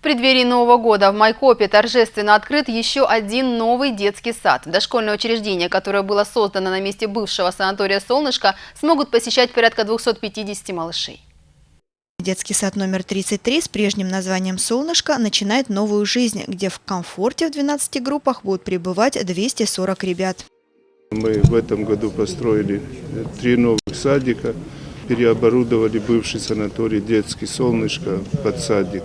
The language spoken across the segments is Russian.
В преддверии Нового года в Майкопе торжественно открыт еще один новый детский сад. Дошкольное учреждение, которое было создано на месте бывшего санатория «Солнышко», смогут посещать порядка 250 малышей. Детский сад номер 33 с прежним названием «Солнышко» начинает новую жизнь, где в комфорте в 12 группах будут пребывать 240 ребят. Мы в этом году построили три новых садика, переоборудовали бывший санаторий «Детский солнышко» под садик.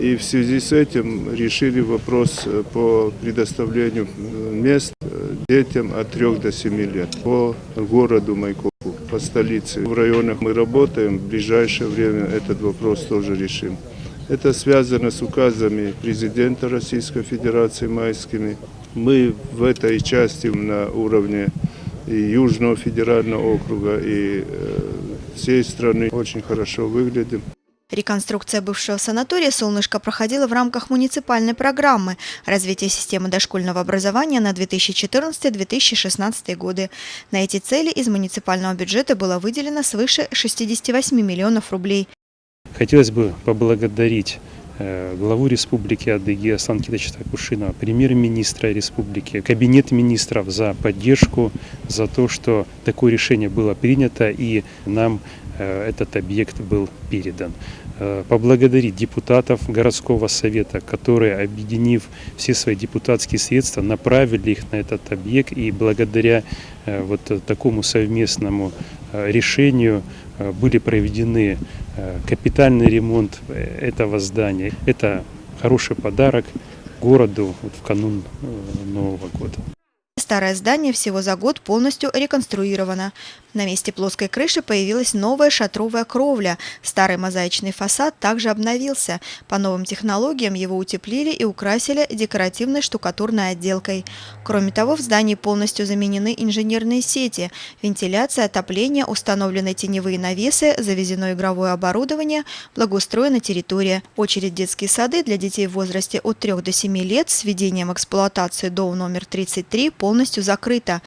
И в связи с этим решили вопрос э, по предоставлению э, мест э, детям от 3 до 7 лет по городу Майкопу, по столице. В районах мы работаем, в ближайшее время этот вопрос тоже решим. Это связано с указами президента Российской Федерации майскими. Мы в этой части на уровне и Южного федерального округа и всей страны очень хорошо выглядим. Реконструкция бывшего санатория «Солнышко» проходила в рамках муниципальной программы развития системы дошкольного образования на 2014-2016 годы. На эти цели из муниципального бюджета было выделено свыше 68 миллионов рублей. Хотелось бы поблагодарить э, главу республики Адыгея Аслан Китача Кушинова, премьер-министра республики, кабинет министров за поддержку, за то, что такое решение было принято и нам этот объект был передан. Э, поблагодарить депутатов городского совета, которые, объединив все свои депутатские средства, направили их на этот объект и благодаря э, вот такому совместному решению были проведены капитальный ремонт этого здания. Это хороший подарок городу в канун Нового года. Старое здание всего за год полностью реконструировано. На месте плоской крыши появилась новая шатровая кровля. Старый мозаичный фасад также обновился. По новым технологиям его утеплили и украсили декоративной штукатурной отделкой. Кроме того, в здании полностью заменены инженерные сети, вентиляция, отопление, установлены теневые навесы, завезено игровое оборудование, благоустроена территория. Очередь детские сады для детей в возрасте от 3 до 7 лет с введением эксплуатации ДОУ номер 33 полностью закрыта.